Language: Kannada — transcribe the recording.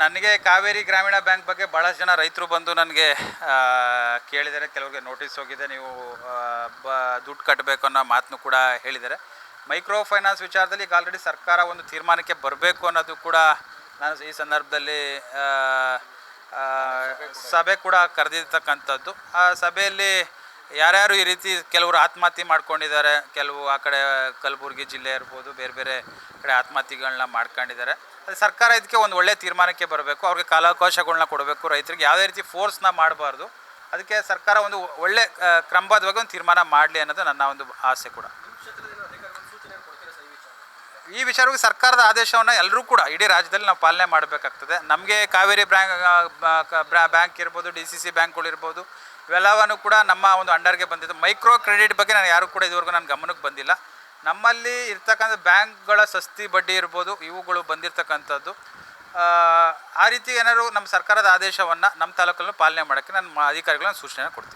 ನನಗೆ ಕಾವೇರಿ ಗ್ರಾಮೀಣ ಬ್ಯಾಂಕ್ ಬಗ್ಗೆ ಭಾಳಷ್ಟು ಜನ ರೈತರು ಬಂದು ನನಗೆ ಕೇಳಿದ್ದಾರೆ. ಕೆಲವರಿಗೆ ನೋಟಿಸ್ ಹೋಗಿದೆ. ನೀವು ಬ, ದುಡ್ಡು ಕಟ್ಟಬೇಕು ಅನ್ನೋ ಮಾತನ್ನು ಕೂಡ ಹೇಳಿದ್ದಾರೆ. ಮೈಕ್ರೋ ಫೈನಾನ್ಸ್ ವಿಚಾರದಲ್ಲಿ ಈಗ ಆಲ್ರೆಡಿ ಸರ್ಕಾರ ಒಂದು ತೀರ್ಮಾನಕ್ಕೆ ಬರಬೇಕು ಅನ್ನೋದು ಕೂಡ ನಾನು ಈ ಸಂದರ್ಭದಲ್ಲಿ ಸಭೆ ಕೂಡ ಕರೆದಿರ್ತಕ್ಕಂಥದ್ದು. ಆ ಸಭೆಯಲ್ಲಿ ಯಾರ್ಯಾರು ಈ ರೀತಿ ಕೆಲವರು ಆತ್ಮಹತ್ಯೆ ಮಾಡ್ಕೊಂಡಿದ್ದಾರೆ, ಕೆಲವು ಆ ಕಡೆ ಕಲಬುರಗಿ ಜಿಲ್ಲೆ ಇರ್ಬೋದು, ಬೇರೆ ಬೇರೆ ಕಡೆ ಆತ್ಮಹತ್ಯೆಗಳನ್ನ ಮಾಡ್ಕೊಂಡಿದ್ದಾರೆ. ಸರ್ಕಾರ ಇದಕ್ಕೆ ಒಂದು ಒಳ್ಳೆಯ ತೀರ್ಮಾನಕ್ಕೆ ಬರಬೇಕು, ಅವ್ರಿಗೆ ಕಾಲಾವಕಾಶಗಳನ್ನ ಕೊಡಬೇಕು, ರೈತರಿಗೆ ಯಾವುದೇ ರೀತಿ ಫೋರ್ಸ್ನ ಮಾಡಬಾರ್ದು. ಅದಕ್ಕೆ ಸರ್ಕಾರ ಒಂದು ಒಳ್ಳೆ ಕ್ರಮಬದ್ಧವಾಗಿ ಒಂದು ತೀರ್ಮಾನ ಮಾಡಲಿ ಅನ್ನೋದು ನನ್ನ ಒಂದು ಆಸೆ ಕೂಡ. ಈ ವಿಚಾರವಾಗಿ ಸರ್ಕಾರದ ಆದೇಶವನ್ನು ಎಲ್ಲರೂ ಕೂಡ, ಇಡೀ ರಾಜ್ಯದಲ್ಲಿ ನಾವು ಪಾಲನೆ ಮಾಡಬೇಕಾಗ್ತದೆ. ನಮಗೆ ಕಾವೇರಿ ಬ್ಯಾಂಕ್ ಬ್ಯಾಂಕ್ ಇರ್ಬೋದು, ಡಿ ಸಿ ಸಿ ಬ್ಯಾಂಕ್ಗಳಿರ್ಬೋದು ಇವೆಲ್ಲವನ್ನು ಕೂಡ ನಮ್ಮ ಒಂದು ಅಂಡರ್ಗೆ ಬಂದಿದ್ದು. ಮೈಕ್ರೋ ಕ್ರೆಡಿಟ್ ಬಗ್ಗೆ ನಾನು ಯಾರು ಕೂಡ ಇದುವರೆಗೂ ನನ್ನ ಗಮನಕ್ಕೆ ಬಂದಿಲ್ಲ. ನಮ್ಮಲ್ಲಿ ಇರ್ತಕ್ಕಂಥ ಬ್ಯಾಂಕ್ಗಳ ಸಸ್ತಿ ಬಡ್ಡಿ ಇರ್ಬೋದು ಇವುಗಳು ಬಂದಿರತಕ್ಕಂಥದ್ದು. ಆ, ರೀತಿ ಏನಾದ್ರು ನಮ್ಮ ಸರ್ಕಾರದ ಆದೇಶವನ್ನು ನಮ್ಮ ತಾಲೂಕಲ್ಲೂ ಪಾಲನೆ ಮಾಡೋಕ್ಕೆ ನಾನು ಅಧಿಕಾರಿಗಳನ್ನ ಸೂಚನೆ ಕೊಡ್ತೀನಿ.